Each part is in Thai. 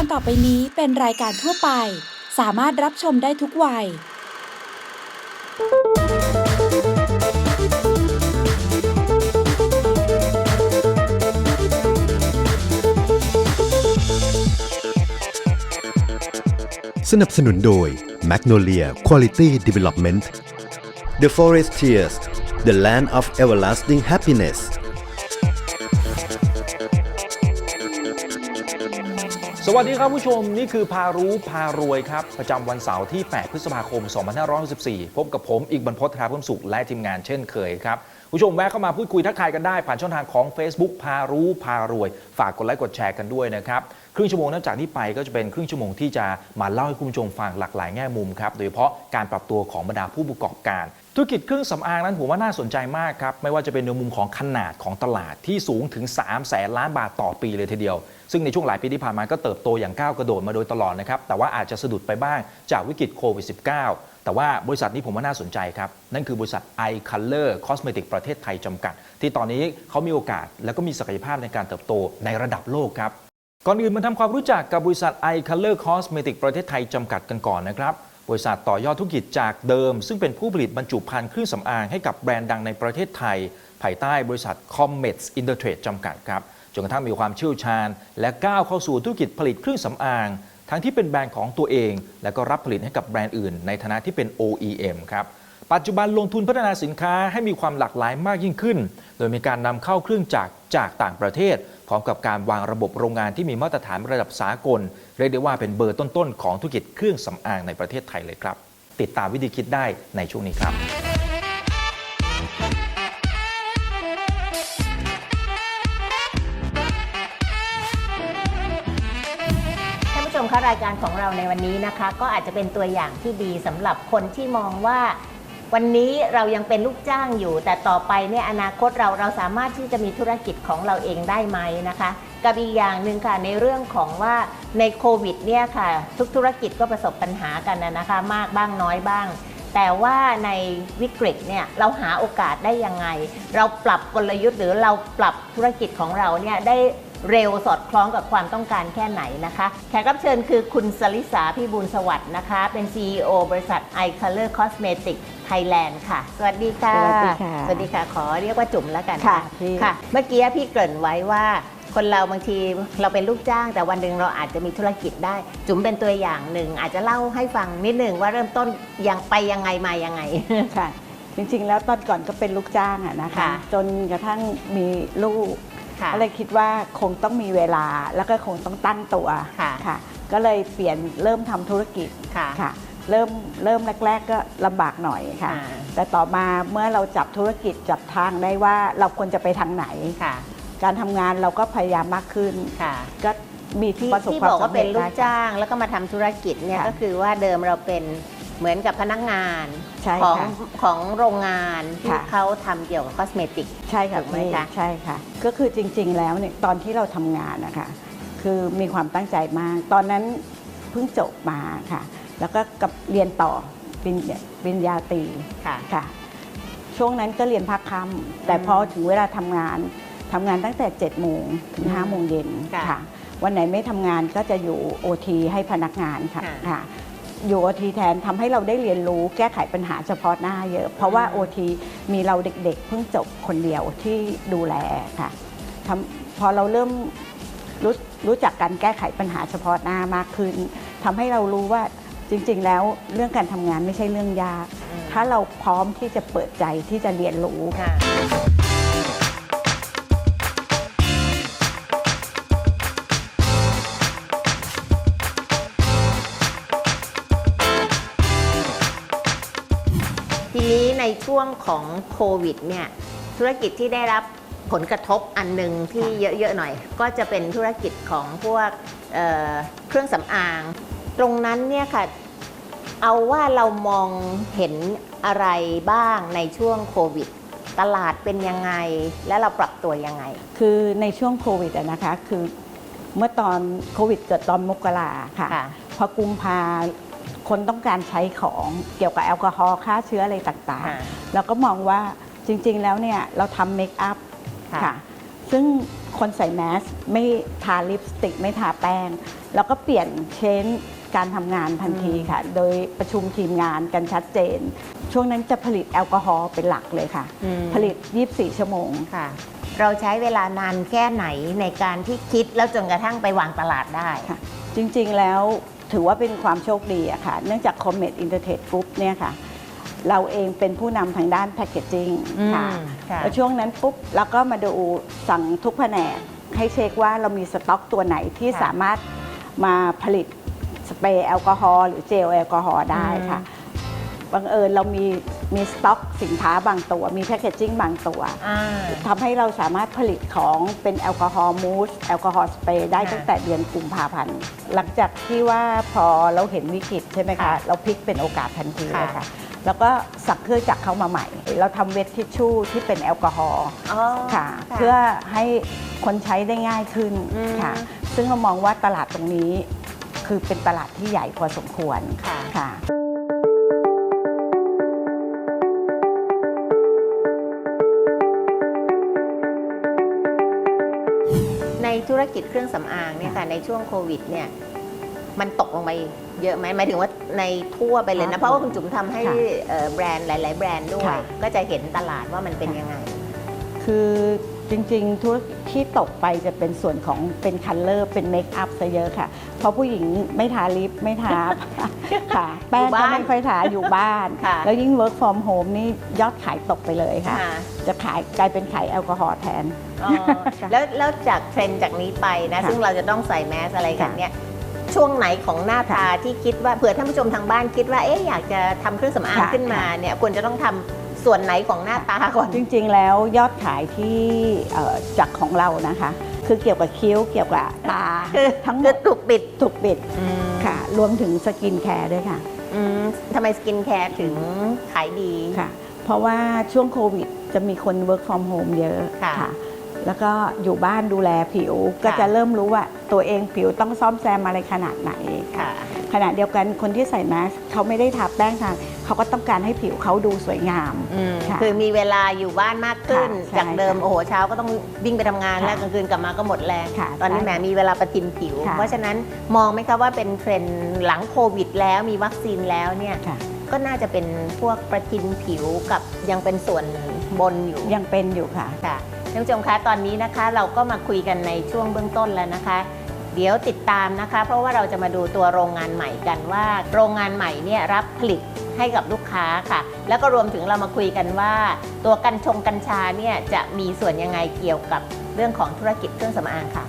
การต่อไปนี้เป็นรายการทั่วไป สามารถรับชมได้ทุกวัย สนับสนุนโดย Magnolia Quality Development The Forestiers The Land of Everlasting Happiness สวัสดีครับผู้ชม นี่คือพารู้พารวยครับ ประจำวันเสาร์ที่ 8 พฤษภาคม 2564 พบกับผมอีกบรรพตทราเพิ่มสุขและทีมงานเช่นเคยครับผู้ชมแวะเข้ามาพูดคุยทักทายกันได้ ผ่านช่องทางของ Facebook พารู้พารวย ฝากกดไลค์กดแชร์กันด้วยนะครับ ครึ่งชั่วโมงนับจากนี้ไปก็จะเป็นครึ่งชั่วโมงที่จะมาเล่าให้คุณผู้ชมฟังหลากหลายแง่มุมครับ โดยเฉพาะการปรับตัวของบรรดาผู้ประกอบการ ธุรกิจเครื่องสำอางนั้นผมว่าน่าสนใจมากครับ ไม่ว่าจะเป็นในมุมของขนาดของตลาดที่สูงถึง3แสนล้านบาทต่อปีเลยทีเดียว ซึ่งในช่วงหลายปีที่ผ่านมาก็เติบโตอย่างก้าวกระโดดมาโดยตลอดนะครับ แต่ว่าอาจจะสะดุดไปบ้างจากวิกฤตโควิด -19 แต่ว่าบริษัทนี้ผมว่าน่าสนใจครับ นั่นคือบริษัท i Color Cosmetic ประเทศไทยจำกัด ที่ตอนนี้เขามีโอกาส และก็มีศักยภาพในการเติบโตในระดับโลกครับ ก่อนอื่นมาทำความรู้จักกับบริษัท i Color Cosmetic ประเทศไทยจำกัดกันก่อนนะครับ บริษัทต่อยอดธุรกิจจากเดิม ซึ่งเป็นผู้ผลิตบรรจุภัณฑ์เครื่องสำอางให้กับแบรนด์ดังในประเทศไทย ภายใต้บริษัท Comets Intertrade จำกัดครับจนกระทั่งมีความเชี่ยวชาญ และก้าวเข้าสู่ธุรกิจผลิตเครื่องสำอาง ทั้งที่เป็นแบรนด์ของตัวเอง และก็รับผลิตให้กับแบรนด์อื่น ในฐานะที่เป็น OEM ครับ ปัจจุบันลงทุนพัฒนาสินค้าให้มีความหลากหลายมากยิ่งขึ้น โดยมีการนำเข้าเครื่องจักรจากต่างประเทศ พร้อมกับการวางระบบโรงงานที่มีมาตรฐานระดับสากล เรียกได้ว่าเป็นเบอร์ต้นๆ ของธุรกิจเครื่องสำอางในประเทศไทยเลยครับ ติดตามวิธีคิดได้ในช่วงนี้ครับท่านผู้ชมคะรายการของเราในวันนี้นะคะ ก็อาจจะเป็นตัวอย่างที่ดีสำหรับคนที่มองว่า วันนี้เรายังเป็นลูกจ้างอยู่ แต่ต่อไปเนี่ยอนาคตเราเราสามารถที่จะมีธุรกิจของเราเองได้ไหมนะคะกับอีกอย่างหนึ่งค่ะในเรื่องของว่าในโควิดเนี่ยค่ะ ทุกธุรกิจก็ประสบปัญหากันนะนะคะ มากบ้างน้อยบ้าง แต่ว่าในวิกฤตเนี่ยเราหาโอกาสได้ยังไง เราปรับกลยุทธ์หรือเราปรับธุรกิจของเราเนี่ยได้ เร็วสอดคล้องกับความต้องการแค่ไหนนะคะ แขกรับเชิญคือคุณสลิสาพี่บุญสวัสด์นะคะ เป็น CEO บริษัท i Color Cosmetic Thailand ค่ะ สวัสดีค่ะ สวัสดีค่ะ สวัสดีค่ะ ขอเรียกว่าจุ๋มแล้วกันค่ะพี่ค่ะ เมื่อกี้พี่เกริ่นไว้ว่าคนเราบางทีเราเป็นลูกจ้าง แต่วันหนึ่งเราอาจจะมีธุรกิจได้ จุ๋มเป็นตัวอย่างหนึ่ง อาจจะเล่าให้ฟังนิดหนึ่งว่าเริ่มต้นยังไปยังไงมายังไงค่ะจริงๆ แล้วตอนก่อนก็เป็นลูกจ้างอะนะคะค่ะจนกระทั่งมีลูกค่ะ ก็เลยคิดว่าคงต้องมีเวลาแล้วก็คงต้องตั้งตัวค่ะค่ะก็เลยเปลี่ยนเริ่มทำธุรกิจค่ะค่ะ เริ่มเริ่มแรก ๆ ก็ลำบากหน่อยค่ะอ่าแต่ต่อมาเมื่อเราจับธุรกิจจับทางได้ว่าเราควรจะไปทางไหนค่ะการทำงานเราก็พยายามมากขึ้นค่ะก็มีที่ที่ประสบที่ความบอกว่าสำเป็เร็นจลูได้กค่ะจ้าง แล้วก็มาทำธุรกิจเนี่ยค่ะก็คือว่าเดิมเราเป็นเหมือนกับพนักงานใช่ของค่ะของโรงงานที่ค่ะ เขาทำเกี่ยวกับคอสเมติก ใช่ค่ะถูกไหมพี่คะ ใช่ค่ะ ก็คือจริง ๆ แล้วเนี่ยตอนที่เราทำงานนะคะคือมีความตั้งใจมาก ตอนนั้นเพิ่งจบมาค่ะ แล้วก็กับเรียนต่อปริญญาปริญญาตรีค่ะ ค่ะ ช่วงนั้นก็เรียนภาคค่ำแต่อืมพอถึงเวลาทำงานทำงานตั้งแต่7จ็ดโมงถึงอืม5้าโมงเย็นค่ะค่ะ วันไหนไม่ทำงานก็จะอยู่โอทีให้พนักงานค่ะค่ะค่ะ อยู่โอทีแทนทำให้เราได้เรียนรู้แก้ไขปัญหาเฉพาะหน้าเยอะ เพราะว่าอืมโอทีมีเราเด็กๆ เพิ่งจบคนเดียวที่ดูแลค่ะทำพอเราเริ่มรู้รู้จักการแก้ไขปัญหาเฉพาะหน้ามากขึ้นทำให้เรารู้ว่าจริง ๆ แล้วเรื่องการทำงานไม่ใช่เรื่องยากอืมถ้าเราพร้อมที่จะเปิดใจที่จะเรียนรู้ค่ะ ช่วงของโควิดเนี่ยธุรกิจที่ได้รับผลกระทบอันหนึ่งที่เยอะ ๆ หน่อย ก็จะเป็นธุรกิจของพวกเอ่อเครื่องสำอาง ตรงนั้นเนี่ยค่ะเอาว่าเรามองเห็นอะไรบ้างในช่วงโควิด ตลาดเป็นยังไง และเราปรับตัวยังไง คือในช่วงโควิดอะนะคะคือเมื่อตอนโควิดเกิดตอนมกราค่ะค่ะพอกุมภา คนต้องการใช้ของเกี่ยวกับแอลกอฮอล์ฆ่าเชื้ออะไรต่างค่ะ ๆ เราก็มองว่าจริงๆแล้วเนี่ยเราทำเมคอัพค่ะค่ะ ซึ่งคนใส่แมสไม่ทาลิปสติก ไม่ทาแป้ง แล้วก็เปลี่ยนเชนการทำงานทันทีค่ะ โดยประชุมทีมงานกันชัดเจน ช่วงนั้นจะผลิตแอลกอฮอล์เป็นหลักเลยค่ะ อืม ผลิต 24 ชั่วโมง ค่ะ เราใช้เวลานานแค่ไหนในการที่คิดแล้วจนกระทั่งไปวางตลาดได้ ค่ะจริงๆ แล้ว ถือว่าเป็นความโชคดีอะค่ะ เนื่องจาก Comet Intertrade Group เนี่ยค่ะ เราเองเป็นผู้นำทางด้านแพ c เกจจิ้งอืมค่ะ ค่ะแล้วช่วงนั้นปุ๊บเราก็มาดูสั่งทุกแผนก ให้เช็คว่าเรามีสต็อกตัวไหนที่สามารถมาผลิตสเปรย์แอลกอฮอล์หรือเจลแอลกอฮอล์ได้ค่ะ บังเอิญเรามี มีสต็อกสินค้าบางตัว มีแพ c เกจจิ้งบางตัวอ่า ทำให้เราสามารถผลิตของเป็นแอลกอฮอล์มูสแอลกอฮอล์สเปรย์ได้ค่ะตั้งแต่เดือนกุมภาพันธ์ หลังจากที่ว่าพอเราเห็นวิกฤตใช่ไหมคะ ค่ะเราพลิกเป็นโอกาสทันทีเลยค่ะค่ะ แล้วก็สั่งเครื่องจักรเข้ามาใหม่ เราทำเวททิชชู่ที่เป็นแอลกอฮอล์ อ๋อ ค่ะเพื่อให้คนใช้ได้ง่ายขึ้นอืมค่ะ ซึ่งเรามองว่าตลาดตรงนี้ คือเป็นตลาดที่ใหญ่พอสมควรค่ะ ค่ะ รกิจเครื่องสำอางเนี่ยค่ะในช่วงโควิดเนี่ยมันตกลงไปเยอะไหมหมายถึงว่าในทั่วไปเลยครันะบเพราะว่าคุณจุ๋มทำให้ค่ะเอ่อแบรนด์หลาย ๆ แบรนด์ด้วยค่ะก็จะเห็นตลาดว่ามันเป็นยังไง คือ จริงๆ ธุรกิจที่ตกไปจะเป็นส่วนของเป็นคัลเลอร์เป็นเมคอัพซะเยอะค่ะ เพราะผู้หญิงไม่ทาลิปไม่ทาค่ะ แป้งอยู่ก็บ้านไม่ค่อยทาอยู่บ้าน ค่ะแล้วยิ่ง work from home นี่ยอดขายตกไปเลยค่ะ ค่ะ จะขายกลายเป็นขายแอลกอฮอล์แทน อ๋อแล้วแล้วจากเทรนด์จากนี้ไปนะ ค่ะซึ่งเราจะต้องใส่แมสอะไรกันค่ะเนี่ยช่วงไหนของหน้าตาที่คิดว่าเผื่อท่านผู้ชมทางบ้านคิดว่าเอ๊ะอยากจะทำเครื่องสำอางค่ะขึ้นมาเนี่ยควรจะต้องทำ ส่วนไหนของหน้าตาก่อน จริงๆ แล้วยอดขายที่เอ่อจากของเรานะคะ คือเกี่ยวกับคิ้วเกี่ยวกับตาคือทั้งหมคือดถูกปิดถูกปิดอืมค่ะ รวมถึงสกินแคร์ด้วยค่ะอืมทำไมสกินแคร์ถึงขายดี ค่ะ เพราะว่าช่วงโควิดจะมีคน work from home เยอะค่ะแล้วก็อยู่บ้านดูแลผิวก็จะเริ่มรู้ว่าตัวเองผิวต้องซ่อมแซมอะไรขนาดไหน ค่ะค่ะขณะเดียวกันคนที่ใส่แมสเขาไม่ได้ทาแป้งทา เขาก็ต้องการให้ผิวเขาดูสวยงาม อืมค่ะคือมีเวลาอยู่บ้านมากขึ้น ค่ะใช่จากเดิมค่ะโอ้โหเช้าก็ต้องวิ่งไปทำงานค่ะแล้วกลางคืนกลับมาก็หมดแรง ค่ะตอนนี้ใช่แหมมีเวลาประทินผิว ค่ะ เพราะฉะนั้นมองไหมคะว่าเป็นเทรนด์หลังโควิดแล้วมีวัคซีนแล้วเนี่ยค่ะ ก็น่าจะเป็นพวกประทินผิวกับยังเป็นส่วนบนอยู่ ยังเป็นอยู่ค่ะ ค่ะท่านผู้ชมคะตอนนี้นะคะเราก็มาคุยกันในช่วงเบื้องต้นแล้วนะคะ เดี๋ยวติดตามนะคะ เพราะว่าเราจะมาดูตัวโรงงานใหม่กันว่า โรงงานใหม่เนี่ยรับผลิตให้กับลูกค้าค่ะ แล้วก็รวมถึงเรามาคุยกันว่า ตัวกัญชงกัญชาเนี่ยจะมีส่วนยังไงเกี่ยวกับเรื่องของธุรกิจเครื่องสำอางค่ะ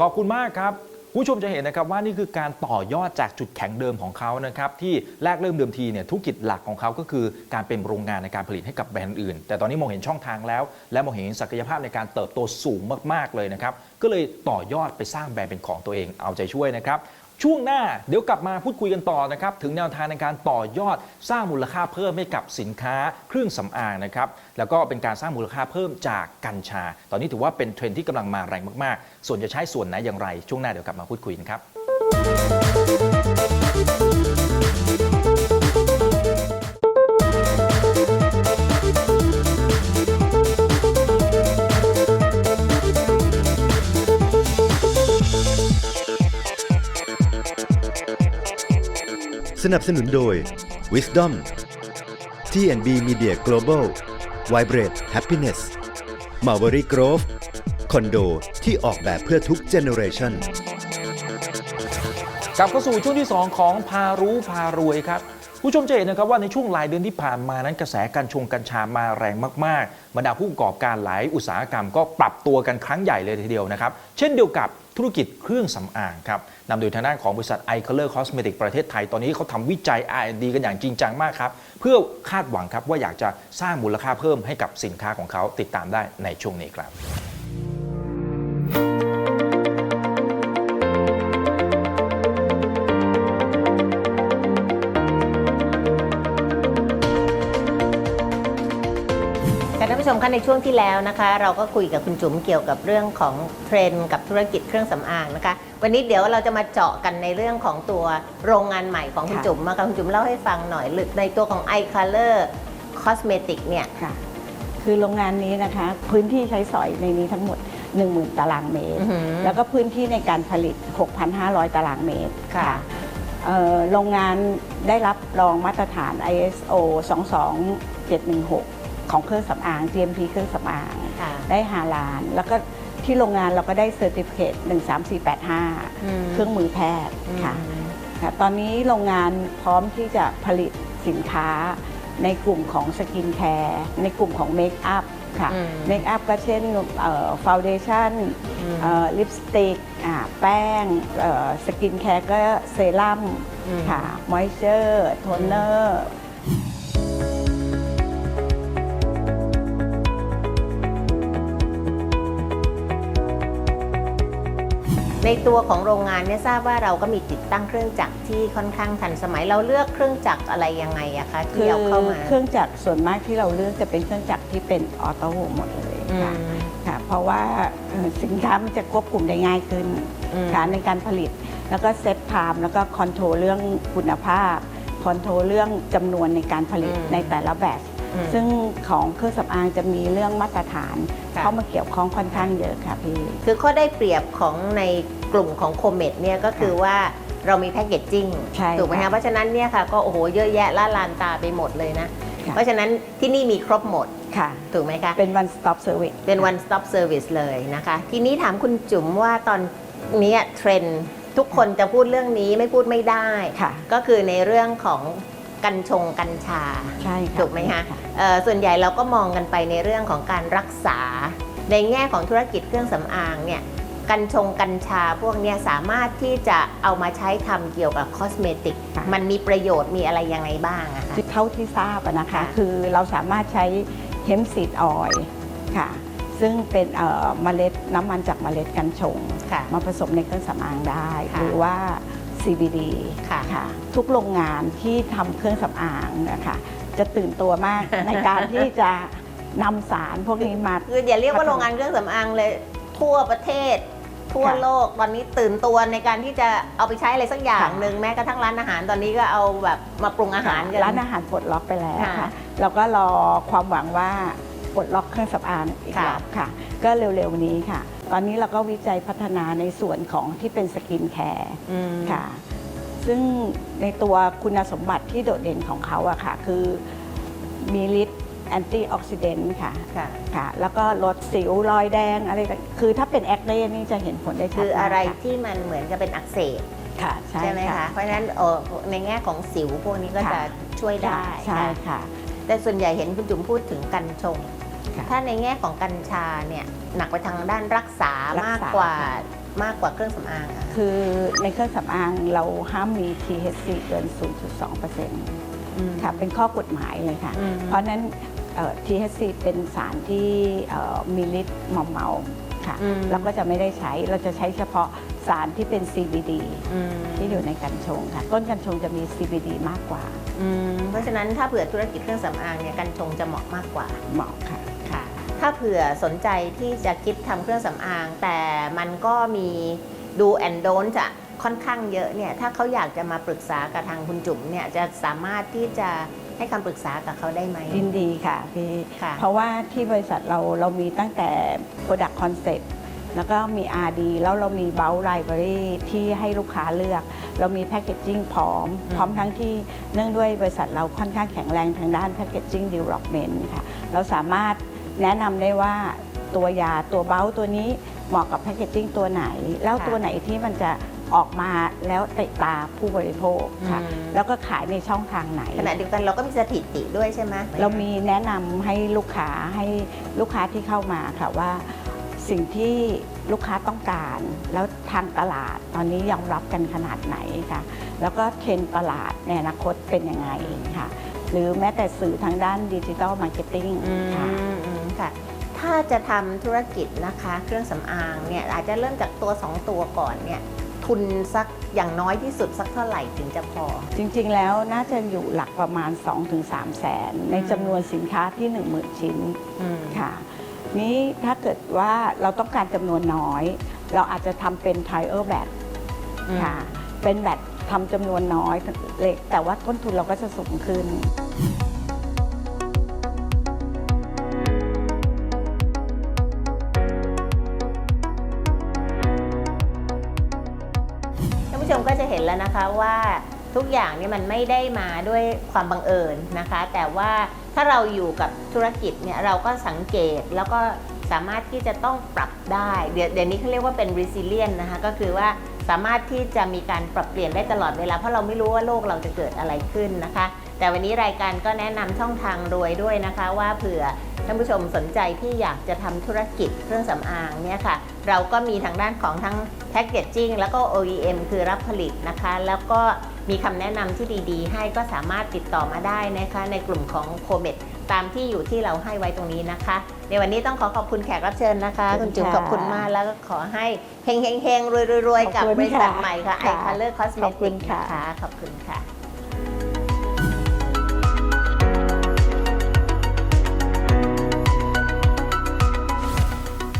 ขอบคุณมากครับ คุณผู้ชมจะเห็นนะครับว่านี่คือการต่อยอดจากจุดแข็งเดิมของเขานะครับที่แรกเริ่มเดิมทีเนี่ยธุรกิจหลักของเขาก็คือการเป็นโรงงานในการผลิตให้กับแบรนด์อื่น แต่ตอนนี้มองเห็นช่องทางแล้ว และมองเห็นศักยภาพในการเติบโตสูงมากๆเลยนะครับก็เลยต่อยอดไปสร้างแบรนด์เป็นของตัวเองเอาใจช่วยนะครับ ช่วงหน้าเดี๋ยวกลับมาพูดคุยกันต่อนะครับ ถึงแนวทางในการต่อยอดสร้างมูลค่าเพิ่มให้กับสินค้าเครื่องสำอางนะครับ แล้วก็เป็นการสร้างมูลค่าเพิ่มจากกัญชา ตอนนี้ถือว่าเป็นเทรนด์ที่กำลังมาแรงมากๆ ส่วนจะใช้ส่วนไหนอย่างไร ช่วงหน้าเดี๋ยวกลับมาพูดคุยกันครับ สนับสนุนโดย Wisdom T&B Media Global Vibrate Happiness Marbury Grove คอนโดที่ออกแบบเพื่อทุกเจเนอเรชันกลับเข้าสู่ช่วงที่ 2 ของพารู้พารวยครับผู้ชมจะเห็นนะครับว่าในช่วงหลายเดือนที่ผ่านมานั้นกระแสการชงกัญชามาแรงมากๆบรรดาผู้ประกอบการหลายอุตสาหกรรมก็ปรับตัวกันครั้งใหญ่เลยทีเดียวนะครับ เช่นเดียวกับ ธุรกิจเครื่องสำอางครับนำโดยทางด้านของบริษัท i Color Cosmetic ประเทศไทย ตอนนี้เขาทำวิจัย R&D กันอย่างจริงจังมากครับ เพื่อคาดหวังครับว่าอยากจะสร้างมูลค่าเพิ่มให้กับสินค้าของเขาติดตามได้ในช่วงนี้ครับ ค่ะท่านผู้ชมมคะในช่วงที่แล้วนะคะ เราก็คุยกับคุณจุ๋มเกี่ยวกับเรื่องของเทรนด์กับธุรกิจเครื่องสำอางนะคะ วันนี้เดี๋ยวเราจะมาเจาะกันในเรื่องของตัวโรงงานใหม่ของคุณค่ะจุ๋มมาค่ะคุณจุ๋มเล่าให้ฟังหน่อยหรือในตัวของ eye color cosmetic เนี่ยค่ะ คือโรงงานนี้นะคะ พื้นที่ใช้สอยในนี้ทั้งหมด 10,000 ตารางเมตรอื้อหือแล้วก็พื้นที่ในการผลิต 6,500 ตารางเมตรค่ะเอ่อโรงงานได้รับรองมาตรฐาน ISO 22716 ของเครื่องสำอาง GMP เครื่องสำอางค่ะ ได้ฮาลาน แล้วก็ที่โรงงานเราก็ได้เซอร์ติฟิเคต13485อืมเครื่องมือแพทย์ค่ะอืมค่ะ ตอนนี้โรงงานพร้อมที่จะผลิตสินค้าในกลุ่มของสกินแคร์ในกลุ่มของเมคอัพค่ะ อืมเมคอัพก็เช่นฟาวเดชั่นอืม ลิปสติกแป้งสกินแคร์ก็เซรั่ม อืม ค่ะ มอยเจอร์ โทนเนอร์ ในตัวของโรงงานเนี่ยทราบว่าเราก็มีติดตั้งเครื่องจักรที่ค่อนข้างทันสมัยเราเลือกเครื่องจักรอะไรยังไงอะคะคืที่อเอาเข้ามาเครื่องจักรส่วนมากที่เราเลือกจะเป็นเครื่องจักรที่เป็นออโต้หมดเลยอืค่ะมค่ะเพราะว่าเอ่อสินค้ามันจะควบคุมได้ง่ายขึ้นอืมค่ะในการผลิต แล้วก็เซตไทม์แล้วก็คอนโทรลเรื่องคุณภาพคอนโทรลเรื่องจำนวนในการผลิตอืมในแต่ละแบตอืม ซึ่งของเครื่องสำอางจะมีเรื่องมาตรฐานค่ะ เข้ามาเกี่ยวข้องค่อนข้างเยอะค่ะพี่ คือข้อได้เปรียบของในกลุ่มของโคเมดเนี่ยก็คือว่าเรามีแพคเกจจิ้งใช่ถูกไหมค่ะคะเพราะฉะนั้นเนี่ยค่ะก็โอ้โหเยอะแยะล่าลานตาไปหมดเลยนะ ค่ะ เพราะฉะนั้นที่นี่มีครบหมด ค่ะ ถูกไหมคะ เป็น one stop service เป็น one stop service เลยนะคะ ทีนี้ถามคุณจุ๋มว่าตอนนี้เทรนด์ทุกคนจะพูดเรื่องนี้ไม่พูดไม่ได้ ค่ะ ก็คือในเรื่องของ กัญชงกัญชาใช่ค่ะถูกไหมคะเอ่อส่วนใหญ่เราก็มองกันไปในเรื่องของการรักษา ในแง่ของธุรกิจเครื่องสำอางเนี่ยกัญชงกัญชาพวกเนี้ยสามารถที่จะเอามาใช้ทำเกี่ยวกับคอสเมติกค่ะมันมีประโยชน์มีอะไรยังไงบ้างอะคะเท่าที่ทราบอะนะคะค่ะคือเราสามารถใช้เฮมซีดออยล์ค่ะ ซึ่งเป็นเอ่อเมล็ดน้ำมันจากเมล็ดกัญชงค่ะมาผสมในเครื่องสำอางได้ค่ะหรือว่า CBD ค่ะค่ะ ทุกโรงงานที่ทำเครื่องสำอางนะคะจะตื่นตัวมาก ในการที่จะนำสารพวกนี้มา คืออย่าเรียกว่าโรงงานเครื่องสำอางเลยทั่วประเทศ ทั่วค่ะ โลกตอนนี้ตื่นตัวในการที่จะเอาไปใช้อะไรสักอย่างค่ะหนึ่งแม้กระทั่งร้านอาหารตอนนี้ก็เอาแบบมาปรุงอาหารกัน ร้านอาหารปลดล็อกไปแล้วค่ะ ค่ะ เราก็รอความหวังว่าปลดล็อกเครื่องสำอางอีกค่ะรอบค่ะ ก็เร็วๆนี้ค่ะ ตอนนี้เราก็วิจัยพัฒนาในส่วนของที่เป็นสกินแคร์อืมค่ะ ซึ่งในตัวคุณสมบัติที่โดดเด่นของเขาอะค่ะ คือมีฤทธิ์แอนตี้ออกซิเดนต์ค่ะ ค่ะค่ะแล้วก็ลดสิวรอยแดงอะไรต่างคือถ้าเป็นแอคเน่นี่จะเห็นผลได้ชัดคืออะไรมากที่มันเหมือนกับเป็นอักเสบค่ะใช่ใช่ไหมคะ เพราะฉะนั้นเออในแง่ของสิวพวกนี้ก็ค่ะจะช่วยได้ ใช่ค่ะค่ะ แต่ส่วนใหญ่เห็นคุณจุ๋มพูดถึงกัญชงค่ะ ถ้าในแง่ของกัญชาเนี่ยหนักไปทางด้านรักษารัมากษามกว่าค่ะมากกว่าเครื่องสำอางอะคือในเครื่องสำอางเราห้ามมี THC เกิน 0.2%ค่ะเป็นข้อกฎหมายเลยค่ะอืมเพราะฉะนั้นเอ่อ THC เป็นสารที่เอ่อมีฤทธิ์มอมเมาค่ะอืมเราก็จะไม่ได้ใช้เราจะใช้เฉพาะสารที่เป็น CBD อืมที่อยู่ในกัญชงค่ะ ต้นกัญชงจะมี CBD มากกว่าอืมเพราะฉะนั้นถ้าเผื่อธุรกิจเครื่องสำอางเนี่ยกัญชงจะเหมาะมากกว่าเหมาะค่ะค่ะ ถ้าเผื่อสนใจที่จะคิดทำเครื่องสำอาง แต่มันก็มีดูแอนโดนจะค่อนข้างเยอะเนี่ย ถ้าเขาอยากจะมาปรึกษากับทางคุณจุ๋มเนี่ย จะสามารถที่จะให้คำปรึกษากับเขาได้ไหม ยินดีค่ะพี่ค่ะ เพราะว่าที่บริษัทเราเรามีตั้งแต่ Product Concept แล้วก็มี RD แล้วเรามี b u l k Library ที่ให้ลูกค้าเลือก เรามี Packaging พร้อม อืม พร้อมทั้งที่เนื่องด้วยบริษัทเราค่อนข้างแข็งแรงทางด้าน Packaging Development ค่ะ เราสามารถ แนะนำได้ว่าตัวยาตัวเบ้าตัวนี้เหมาะกับ Packaging ตัวไหน แล้วตัวไหนที่มันจะออกมาแล้วเตะตาผู้บริโภคค่ะ อืม แล้วก็ขายในช่องทางไหน ขณะเดียวกันเราก็มีสถิติด้วยใช่ไหมเรามีแนะนำให้ลูกค้าให้ลูกค้าที่เข้ามาค่ะว่า สิ่งที่ลูกค้าต้องการ แล้วทางตลาดตอนนี้ยอมรับกันขนาดไหนค่ะ แล้วก็เทรนด์ตลาดในอนาคตเป็นยังไงค่ะ หรือแม้แต่สื่อทางด้านดิจิทัลมาร์เก็ตติ้งอืมค่ะ อืม ค่ะ ถ้าจะทำธุรกิจนะคะ เครื่องสำอางเนี่ยอาจจะเริ่มจากตัว 2 ตัวก่อนเนี่ยทุนสักอย่างน้อยที่สุดสักเท่าไหร่ถึงจะพอ จริงๆ แล้วน่าจะอยู่หลักประมาณ 2-3 แสน ในจำนวนสินค้าที่ 10,000 ชิ้นอืมค่ะ นี้ถ้าเกิดว่าเราต้องการจำนวนน้อย เราอาจจะทำเป็น trial batch ค่ะ เป็นแบตทำจำนวนน้อยเล็กแต่ว่าต้นทุนเราก็จะสูงขึ้น นแล้วนะคะว่าทุกอย่างเนี่ยมันไม่ได้มาด้วยความบังเอิญนะคะ แต่ว่าถ้าเราอยู่กับธุรกิจเนี่ยเราก็สังเกตแล้วก็สามารถที่จะต้องปรับได้เดี๋ยวเดี๋ยวนี้เขาเรียกว่าเป็น resilient นะคะก็คือว่าสามารถที่จะมีการปรับเปลี่ยนได้ตลอดเวลา เพราะเราไม่รู้ว่าโลกเราจะเกิดอะไรขึ้นนะคะ แต่วันนี้รายการก็แนะนำช่องทางรวยด้วยนะคะว่าเผื่อ ท่านผู้ชมสนใจที่อยากจะทำธุรกิจเครื่องสำอางเนี่ยค่ะ เราก็มีทางด้านของทั้งแพ็กเกจจิ้งแล้วก็ OEM คือรับผลิตนะคะ แล้วก็มีคำแนะนำที่ดีๆ ให้ก็สามารถติดต่อมาได้นะคะในกลุ่มของโคเมดตามที่อยู่ที่เราให้ไว้ตรงนี้นะคะ ในวันนี้ต้องขอขอบคุณแขกรับเชิญนะคะขอบคุคุณณจุ๋มค่ะขอบคุณมากแล้วก็ขอให้เฮงเฮงเฮงรวยรวยรวยกับขอบคุณบริษัทค่ะใหม่ค่ะไอค่ะคัลเลอร์คอสเมขอบคุติกณค่ะนะคะขอบคุณค่ะ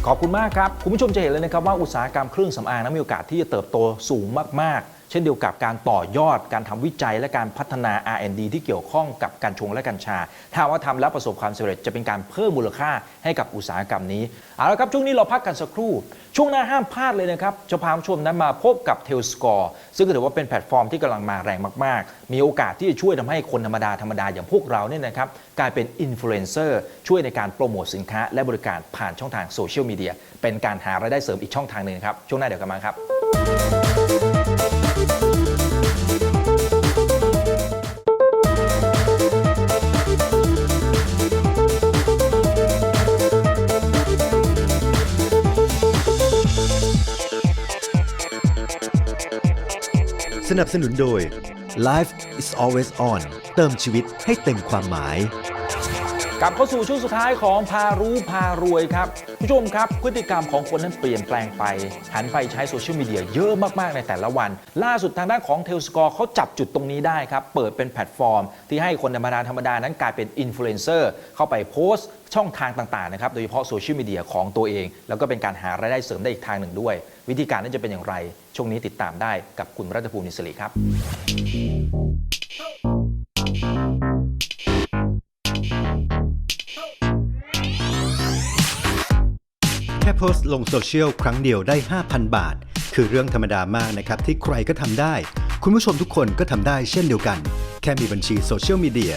ขอบคุณมากครับ คุณผู้ชมจะเห็นเลยนะครับว่าอุตสาหกรรมเครื่องสำอางนั้นมีโอกาสที่จะเติบโตสูงมากๆ ช่นเดียวกับการต่อยอดการทำวิจัยและการพัฒนา R&D ที่เกี่ยวข้องกับการชงและกัญชา ถ้าว่าทำแล้วประสบความสำเร็จจะเป็นการเพิ่มมูลค่าให้กับอุตสาหกรรมนี้เอาละครับช่วงนี้เราพักกันสักครู่ ช่วงหน้าห้ามพลาดเลยนะครับจะพาคุณผู้ชมนั้นมาพบกับ t a i l s c o r e ซึ่งถือว่าเป็นแพลตฟอร์มที่กำลังมาแรงมาก ๆ มีโอกาสที่จะช่วยทำให้คนธรรมดาธรรมดาอย่างพวกเราเนี่ยนะครับกลายเป็นอินฟลูเอนเซอร์ช่วยในการโปรโมทสินค้า และบริการผ่านช่องทางโซเชียลมีเดียเป็นการหารายได้เสริมอีกช่องทางหนึ่งครับช่วงหน้าเดี๋ยวกลับมาครับ นับสนุนโดย Life is always on เติมชีวิตให้เต็มความหมาย กลับเข้าสู่ช่วงสุดท้ายของพารู้พารวยครับผู้ชมครับ พฤติกรรมของคนนั้นเปลี่ยนแปลงไป หันไปใช้โซเชียลมีเดียเยอะมาก ๆ ในแต่ละวัน ล่าสุดทางด้านของเทลสกอร์เขาจับจุดตรงนี้ได้ครับ เปิดเป็นแพลตฟอร์ม ที่ให้คนธรรมดาธรรมดานั้นกลายเป็นอินฟลูเอนเซอร์เข้าไปโพสต์ช่องทางต่างๆนะครับโดยเฉพาะโซเชียลมีเดียของตัวเอง แล้วก็เป็นการหารายได้เสริมได้อีกทางหนึ่งด้วย วิธีการนั้นจะเป็นอย่างไรช่วงนี้ติดตามได้กับคุณรัตภูมินิสริครับ โพสต์ลงโซเชียลครั้งเดียวได้ 5,000 บาท คือเรื่องธรรมดามากนะครับ ที่ใครก็ทำได้ คุณผู้ชมทุกคนก็ทำได้เช่นเดียวกัน แค่มีบัญชีโซเชียลมีเดีย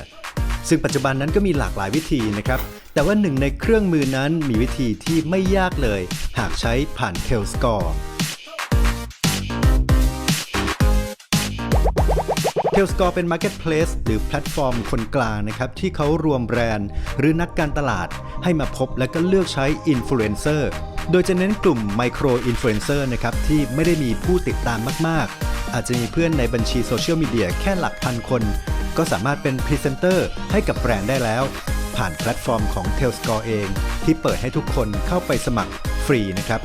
ซึ่งปัจจุบันนั้นก็มีหลากหลายวิธีนะครับ แต่ว่าหนึ่งในเครื่องมือนั้นมีวิธีที่ไม่ยากเลย หากใช้ผ่าน t e l s c o r e เทลสกอร์เป็น Marketplace หรือแพลตฟอร์มคนกลางนะครับที่เขารวมแบรนด์ หรือนักการตลาด ให้มาพบและก็เลือกใช้อินฟลูเอนเซอร์โดยจะเน้นกลุ่มไมโครอินฟลูเอนเซอร์นะครับที่ไม่ได้มีผู้ติดตามมาก ๆ อาจจะมีเพื่อนในบัญชีโซเชียลมีเดียแค่หลักพันคน ก็สามารถเป็นพรีเซนเตอร์ให้กับแบรนด์ได้แล้ว ผ่านแพลตฟอร์มของ t a i l s c o r e เอง ที่เปิดให้ทุกคนเข้าไปสมัครฟรีนะครับ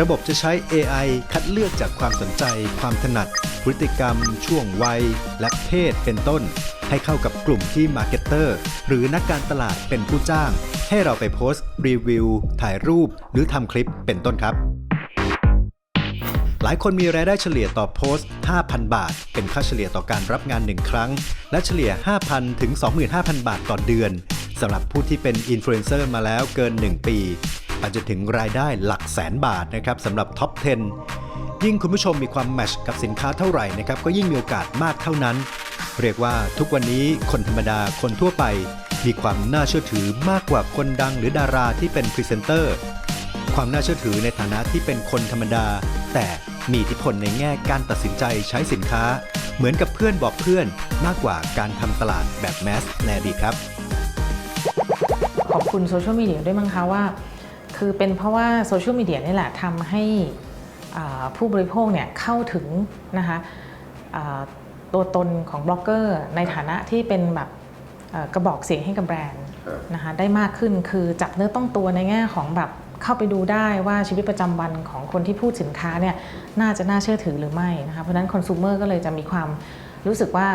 ระบบจะใช้ AI คัดเลือกจากความสนใจ ความถนัด พฤติกรรม ช่วงวัย และเพศเป็นต้น ให้เข้ากับกลุ่มที่มาร์เก็ตเตอร์หรือนักการตลาดเป็นผู้จ้าง ให้เราไปโพสต์ รีวิว ถ่ายรูป หรือทำคลิปเป็นต้นครับหลายคนมีรายได้เฉลี่ยต่อโพสต์ 5,000 บาท เป็นค่าเฉลี่ยต่อการรับงาน 1 ครั้ง และเฉลี่ย 5,000 ถึง 25,000 บาทต่อเดือน สำหรับผู้ที่เป็นอินฟลูเอนเซอร์มาแล้วเกิน 1 ปี อาจจะถึงรายได้หลักแสนบาทนะครับสำหรับท็อป 10 ยิ่งคุณผู้ชมมีความแมชกับสินค้าเท่าไหร่นะครับก็ยิ่งมีโอกาสมากเท่านั้น เรียกว่าทุกวันนี้คนธรรมดาคนทั่วไป มีความน่าเชื่อถือมากกว่าคนดังหรือดาราที่เป็นพรีเซนเตอร์ความน่าเชื่อถือในฐานะที่เป็นคนธรรมดา แต่มีอิทธิพลในแง่การตัดสินใจใช้สินค้า เหมือนกับเพื่อนบอกเพื่อนมากกว่าการทำตลาดแบบแมสในดีครับ คุณโซเชียลมีเดียด้วยมั้งคะว่า คือเป็นเพราะว่าโซเชียลมีเดียนี่แหละทำให้ผู้บริโภคเนี่ยเข้าถึงนะคะตัวตนของบล็อกเกอร์ในฐานะที่เป็นแบบกระบอกเสียงให้กับแบรนด์นะคะได้มากขึ้นคือจับเนื้อต้องตัวในแง่ของแบบเข้าไปดูได้ว่าชีวิตประจำวันของคนที่พูดสินค้าเนี่ยน่าจะน่าเชื่อถือหรือไม่นะคะเพราะฉะนั้นคอน sumer ก็เลยจะมีความรู้สึกว่า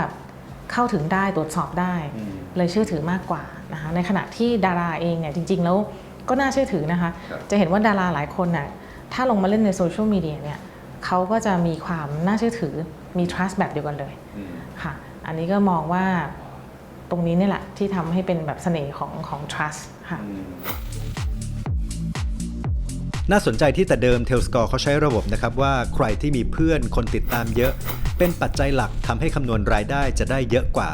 เข้าถึงได้ตรวจสอบได้ เลยเชื่อถือมากกว่านะคะในขณะที่ดาราเองเนี่ยจริง ๆ แล้วก็น่าเชื่อถือนะคะ จะเห็นว่าดาราหลายคนน่ะถ้าลงมาเล่นในโซเชียลมีเดียเนี่ยเขาก็จะมีความน่าเชื่อถือมี trust แบบเดียวกันเลยค่ะ อันนี้ก็มองว่าตรงนี้นี่แหละที่ทำให้เป็นแบบเสน่ห์ของของ trust ค่ะ น่าสนใจที่แต่เดิม t e l s c o r e เขาใช้ระบบนะครับว่าใครที่มีเพื่อนคนติดตามเยอะ เป็นปัจจัยหลักทำให้คำนวณรายได้จะได้เยอะกว่า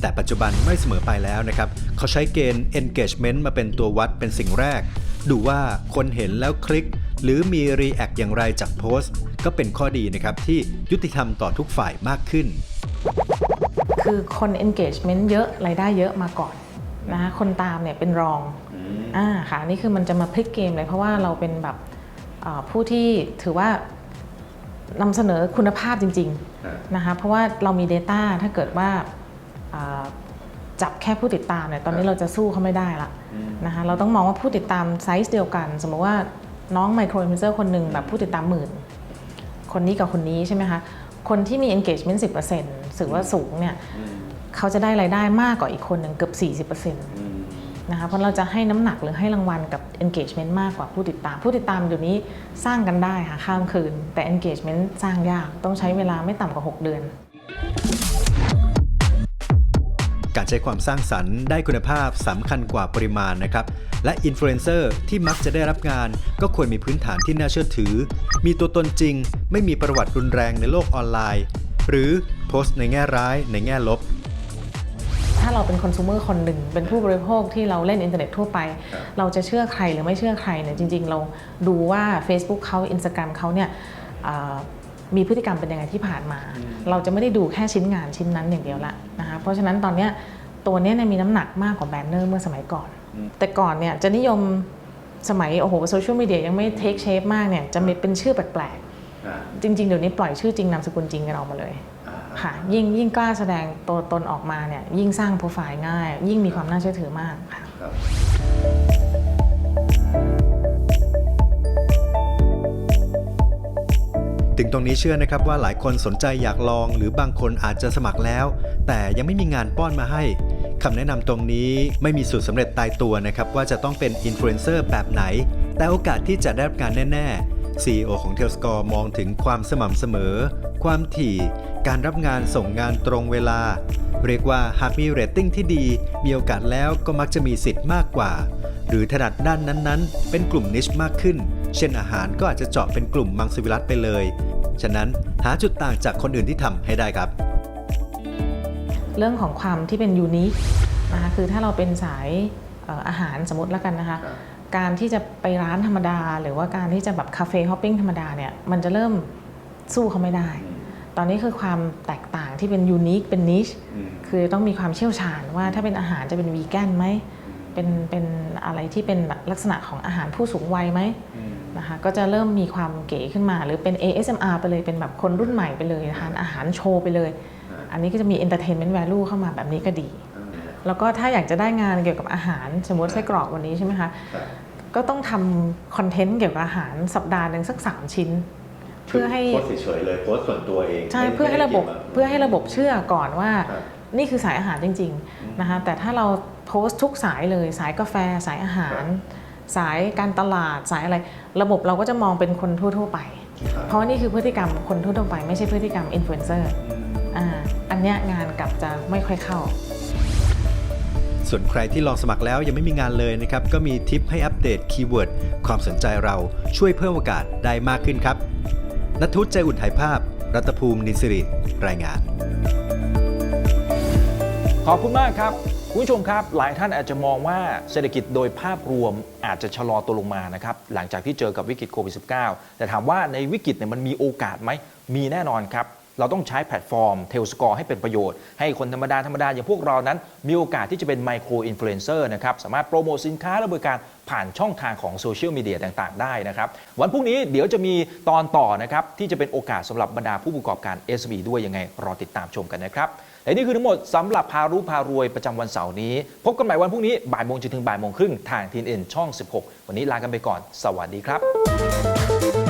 แต่ปัจจุบันไม่เสมอไปแล้วนะครับเขาใช้เกณฑ์ engagement มาเป็นตัววัดเป็นสิ่งแรก ดูว่าคนเห็นแล้วคลิก หรือมี react อย่างไรจากโพสต์ ก็เป็นข้อดีนะครับที่ยุติธรรมต่อทุกฝ่ายมากขึ้น คือคน engagement เยอะรายได้เยอะมาก่อนนะคะคนตามเนี่ยเป็นรอง อ่าค่ะนี่คือมันจะมาพลิกเกมเลยเพราะว่าเราเป็นแบบเอ่อผู้ที่ถือว่านำเสนอคุณภาพจริงๆนะคะเพราะว่าเรามี Data ถ้าเกิดว่าอ่าจับแค่ผู้ติดตามเนี่ยตอนนี้เราจะสู้เขาไม่ได้ละนะคะเราต้องมองว่าผู้ติดตามไซส์เดียวกัน สมมติว่าน้องไมโครอินฟลูเอนเซอร์คนหนึ่งแบบผู้ติดตามหมื่น คนนี้กับคนนี้ใช่ไหมคะ คนที่มี engagement 10%ถือว่าสูงเนี่ยเขาจะได้รายได้มากกว่าอีกคนหนึ่งเกือบ 40% นะคะเพราะเราจะให้น้ำหนักหรือให้รางวัลกับ engagement มากกว่าผู้ติดตาม ผู้ติดตามเดี๋ยวนี้สร้างกันได้ค่ะข้ามคืน แต่ engagement สร้างยากต้องใช้เวลาไม่ต่ำกว่า 6 เดือน การใช้ความสร้างสรรค์ได้คุณภาพสำคัญกว่าปริมาณนะครับ และอินฟลูเอนเซอร์ที่มักจะได้รับงาน ก็ควรมีพื้นฐานที่น่าเชื่อถือ มีตัวตนจริง ไม่มีประวัติรุนแรงในโลกออนไลน์ หรือโพสต์ในแง่ร้ายในแง่ลบาเราเป็นคอน sumer คนหนึ่ง เป็นผู้บริโภคที่เราเล่นอินเทอร์เน็ตทั่วไป เราจะเชื่อใครหรือไม่เชื่อใครเนี่ยจริง ๆ เราดูว่า Facebook เขา Instagram เขาเนี่ยอ่ามีพฤติกรรมเป็นยังไงที่ผ่านมา เราจะไม่ได้ดูแค่ชิ้นงานชิ้นนั้นอย่างเดียวละนะคะเพราะฉะนั้นตอนเนี้ยตัวเนี้ยเนี่ยมีน้ำหนักมากกว่าแบนเนอร์เมื่อสมัยก่อน แต่ก่อนเนี่ยจะนิยมสมัยโอ้โหโซเชียลมีเดียยังไม่เทคเชฟมากเนี่ยจะมีเป็นชื่อแปลกๆจริง ๆ เดี๋ยวนี้ปล่อยชื่อจริงนามสกุลจริงกันออกมาเลย ค่ะยิ่งยิ่งกล้าแสดงตัวตนออกมาเนี่ยยิ่งสร้างโปรไฟล์ง่าย ยิ่งมีความน่าเชื่อถือมากค่ะถึงตรงนี้เชื่อนะครับว่าหลายคนสนใจอยากลอง หรือบางคนอาจจะสมัครแล้ว แต่ยังไม่มีงานป้อนมาให้คำแนะนำตรงนี้ไม่มีสูตรสำเร็จตายตัวนะครับว่าจะต้องเป็นอินฟลูเอนเซอร์แบบไหน แต่โอกาสที่จะได้รับงานแน่ ๆ CEO ของ t e l s c o r e มองถึงความสม่ำเสมอ ความถี่ การรับงานส่งงานตรงเวลา เรียกว่าหากมีเรตติ้งที่ดี มีโอกาสแล้วก็มักจะมีสิทธิ์มากกว่า หรือถนัดด้านนั้นๆ เป็นกลุ่มนิชมากขึ้น เช่นอาหารก็อาจจะเจาะเป็นกลุ่มมังสวิรัตไปเลย ฉะนั้นหาจุดต่างจากคนอื่นที่ทำให้ได้ครับ เรื่องของความที่เป็นยูนิคนะคะคือถ้าเราเป็นสายเอ่ออาหารสมมติแล้วกันนะคะ การที่จะไปร้านธรรมดา หรือว่าการที่จะแบบคาเฟ่ฮอปปิ้งธรรมดาเนี่ยมันจะเริ่มสู้เขาไม่ได้ ตอนนี้คือความแตกต่างที่เป็นยูนิคเป็นนิชคือต้องมีความเชี่ยวชาญว่าถ้าเป็นอาหารจะเป็นวีแกนไหมเป็นเป็นอะไรที่เป็นลักษณะของอาหารผู้สูงวัยไหมนะคะก็จะเริ่มมีความเก๋ขึ้นมา หรือเป็น ASMR ไปเลยเป็นแบบคนรุ่นใหม่ไปเลยทานอาหารโชว์ไปเลย อันนี้ก็จะมี entertainment value เข้ามาแบบนี้ก็ดี แล้วก็ถ้าอยากจะได้งานเกี่ยวกับอาหาร สมมติไส้กรอกวันนี้ใช่ไหมคะก็ต้องทำคอนเทนต์เกี่ยวกับอาหารสัปดาห์หนึ่งสัก 3 ชิ้น เพื่อให้โพสเฉยๆเลยโพสส่วนตัวเองใช่เพื่อให้ระบบเพื่อให้ระบบเชื่อก่อนว่าครับนี่คือสายอาหารจริงๆนะคะแต่ถ้าเราโพสต์ทุกสายเลยสายกาแฟสายอาหาร สายการตลาดสายอะไร ระบบเราก็จะมองเป็นคนทั่ว ๆ ไป เพราะว่านี่คือพฤติกรรมคนทั่วๆไป ไม่ใช่พฤติกรรมอินฟลูเอนเซอร์อ่าอันเนี้ยงานกลับจะไม่ค่อยเข้า ส่วนใครที่ลองสมัครแล้วยังไม่มีงานเลยนะครับ ก็มีทิปให้อัปเดตคีย์เวิร์ดความสนใจเราช่วยเพิ่มโอกาสได้มากขึ้นครับนัททุใจอุ่นถ่ายภาพ รัตภูมินินสิริรายงาน ขอบคุณมากครับ คุณผู้ชมครับ หลายท่านอาจจะมองว่าเศรษฐกิจโดยภาพรวมอาจจะชะลอตัวลงมานะครับ หลังจากที่เจอกับวิกฤตโควิด -19 แต่ถามว่าในวิกฤตเนี่ยมันมีโอกาสไหม มีแน่นอนครับ เราต้องใช้แพลตฟอร์มเทลสกอร์ให้เป็นประโยชน์ ให้คนธรรมดา ธรรมดา อย่างพวกเรานั้น มีโอกาสที่จะเป็นไมโครอินฟลูเอนเซอร์นะครับ สามารถโปรโมทสินค้าและบริการผ่านช่องทางของโซเชียลมีเดียต่าง ๆ ได้นะครับ วันพรุ่งนี้เดี๋ยวจะมีตอนต่อนะครับ ที่จะเป็นโอกาสสำหรับบรรดาผู้ประกอบการ SB ด้วยยังไงรอติดตามชมกันนะครับและนี่คือทั้งหมดสำหรับพารู้พารวยประจำวันเสาร์นี้ พบกันใหม่วันพรุ่งนี้บ่ายโมงจนถึงบ่ายโมงครึ่งทางทีนเอ็นช่อง 16 วันนี้ลากันไปก่อน สวัสดีครับ